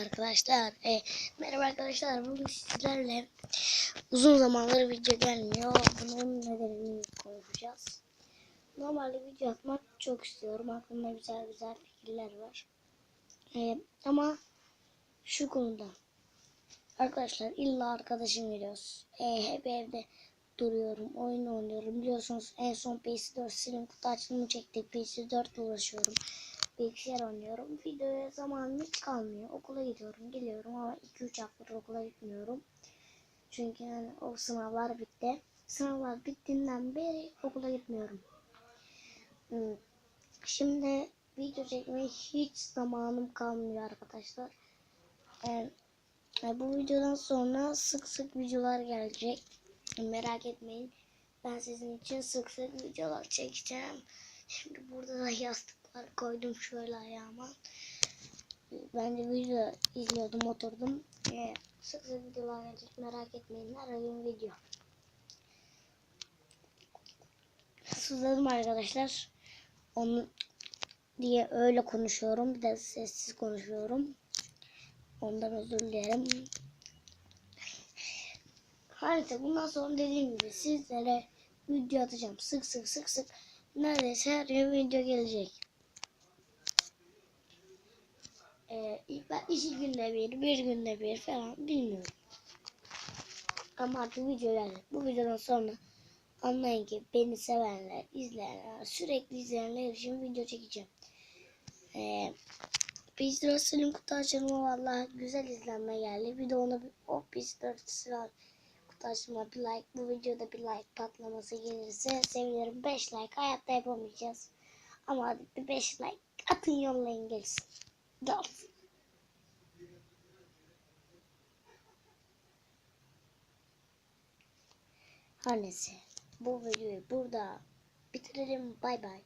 arkadaşlar. E, merhaba arkadaşlar. Bugün sizlerle uzun zamandır video gelmiyor. Bunun nedenini konuşacağız. Normalde video atmak çok istiyorum. Aklımda güzel güzel fikirler var. E, ama şu konuda arkadaşlar illa arkadaşım geliyoruz. E, hep evde duruyorum. Oyun oynuyorum. Biliyorsunuz en son PS4 Slim kutu açılımı çektik. PS4 ile uğraşıyorum bilgisayar oynuyorum. Videoya zamanım hiç kalmıyor. Okula gidiyorum, geliyorum ama 2-3 haftadır okula gitmiyorum. Çünkü yani o sınavlar bitti. Sınavlar bittiğinden beri okula gitmiyorum. Hmm. Şimdi video çekmeye hiç zamanım kalmıyor arkadaşlar. Ee, bu videodan sonra sık sık videolar gelecek. Merak etmeyin. Ben sizin için sık sık videolar çekeceğim. Şimdi burada da yastıklar koydum şöyle ayağıma. Ben de video izliyordum oturdum. Ee, sık sık videolar gelecek merak etmeyin. Her gün video. Sızladım arkadaşlar. Onu diye öyle konuşuyorum. Bir de sessiz konuşuyorum. Ondan özür dilerim. Harita bundan sonra dediğim gibi sizlere video atacağım. Sık sık sık sık. Neredeyse her gün video gelecek. Ee, iki günde bir, bir günde bir falan bilmiyorum. Ama artık video geldi. Bu videodan sonra anlayın ki beni sevenler, izleyenler, sürekli izleyenler için video çekeceğim. Ee, biz Slim kutu açılımı valla güzel izlenme geldi. Bir de ona bir o biz açılma bir like. Bu videoda bir like patlaması gelirse sevinirim. 5 like hayatta yapamayacağız. Ama hadi bir 5 like atın yollayın gelsin. Dal. Her bu videoyu burada bitirelim. Bay bay.